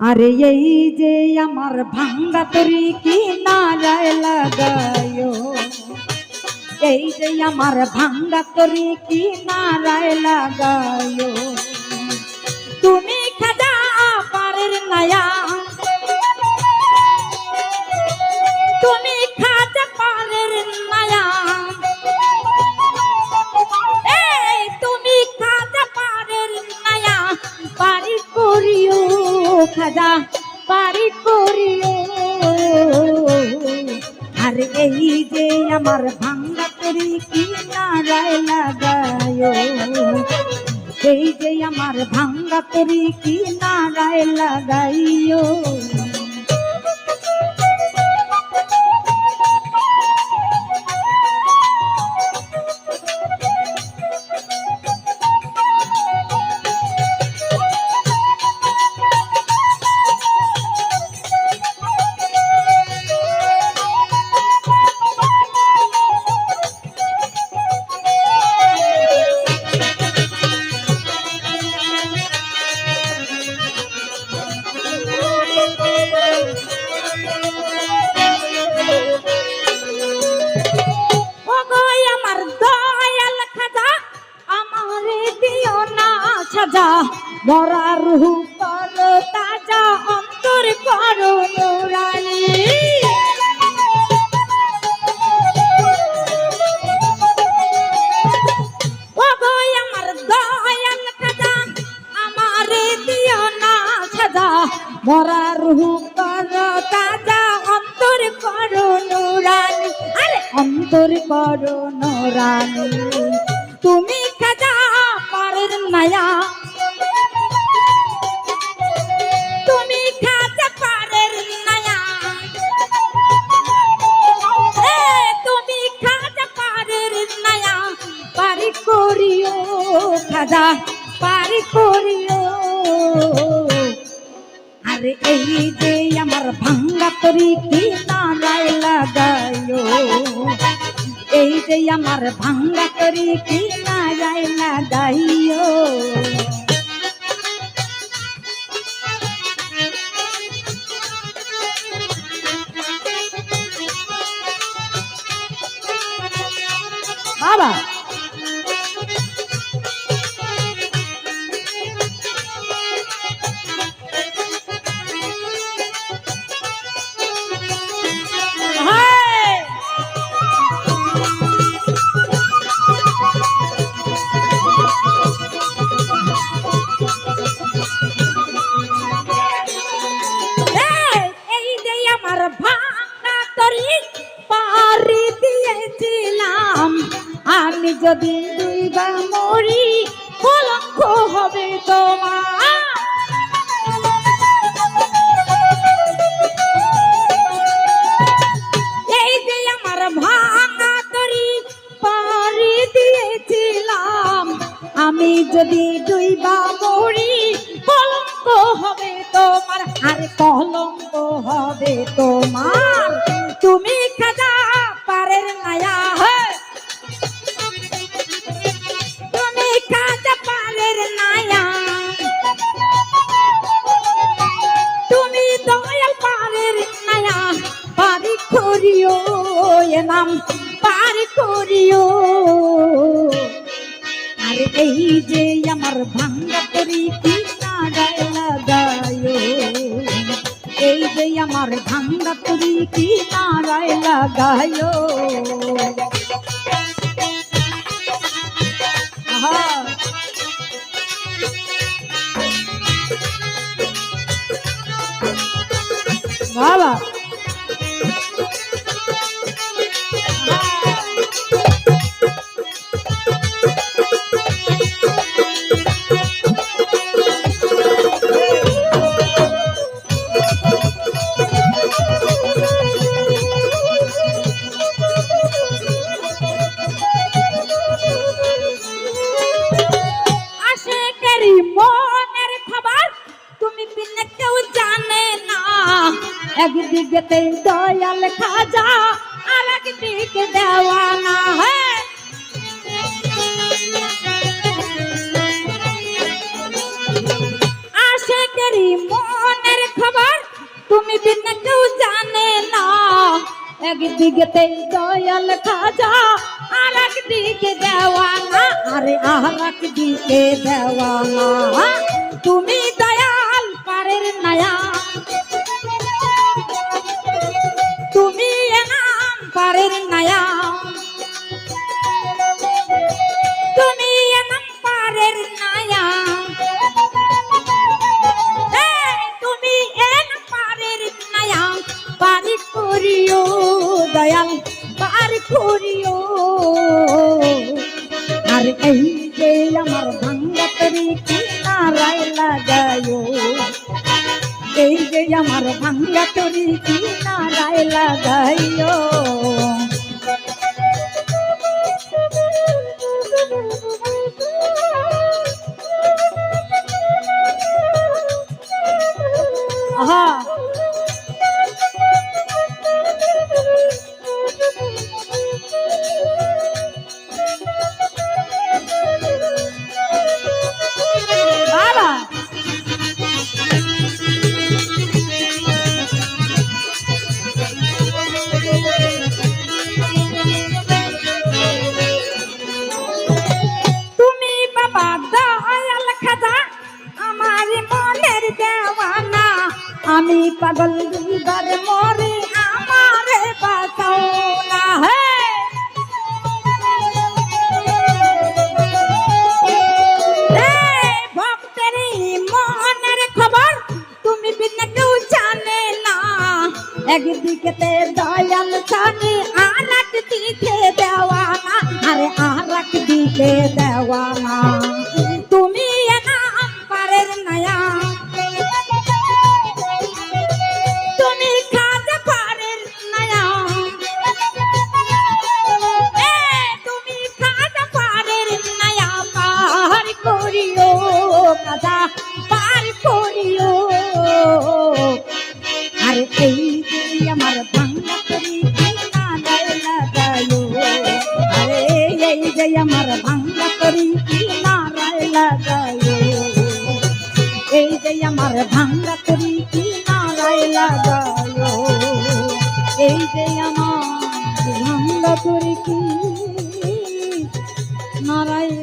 আরে এই যে আমার ভাঙ্গা তরি কি নারায় লাগায় এই যে আমার ভাঙ্গা তরি কি নারায় লাগায় তুমি খাজা পারের নায়া তুমি খাজা পারের নায়া এই তুমি খাজা পারের নায়া পারি করিও খাজা বাড়ি করিও আর এই যে আমার ভাঙ্গা তরি কি নারায় লাগায়, এই যে আমার ভাঙ্গা তরি কি নারায় লাগাইও সাজা মরা রুহু কর তাজা অন্তর করো নুরানি মরা রুহু কর তাজা অন্তর করো নুরানি আরে, অন্তর করো নুরানি করিও খাজা পারি করিও। আরে এই যে আমার ভাঙ্গা তরি কি নারায় লাগায়ো এই যে আমার ভাঙ্গা তরি কি নারায় লাগাইও। বাবা। আমি যদি দুইবা মরি, কলঙ্ক হবে তোমার। এই যে আমার ভাঙা তরি পারি দিয়েছিলাম। আমি যদি দুইবা মরি, কলঙ্ক হবে তোমার, আর কলঙ্ক হবে তোমার। এ পার করিও। আর এই যে আমার ভাঙ্গা তরি কি নাগায় লাগায়ো এই যে আমার ভাঙ্গা তরি কি নারায় লাগায়ো একদিকে দয়াল খাজা আর একদিকে দেওয়ানা হ্যাঁ আশেকেরি মনের খবর তুমি বিন কেউ জানে না। একদিকে দয়াল খাজা আর একদিকে দেওয়ানা, আরে আর একদিকে দেওয়ানা। তুমি দয়াল পারের নয়া। পারি করিও, দয়াল পারি করিও। আর এই যে আমার ভাঙ্গা তরি কি নারায় লাগায়ো এই যে আমার ভাঙ্গা তরি কি নারায় লাগাইও। আহা! আমি পাগল দুইবার মরি আমারে বাঁচাও না হে। তুমি একদিকে এই যে আমার ভাঙ্গা করি কি নারায় লাগায় এই যে আমার ভাঙ্গা করি কি নারায়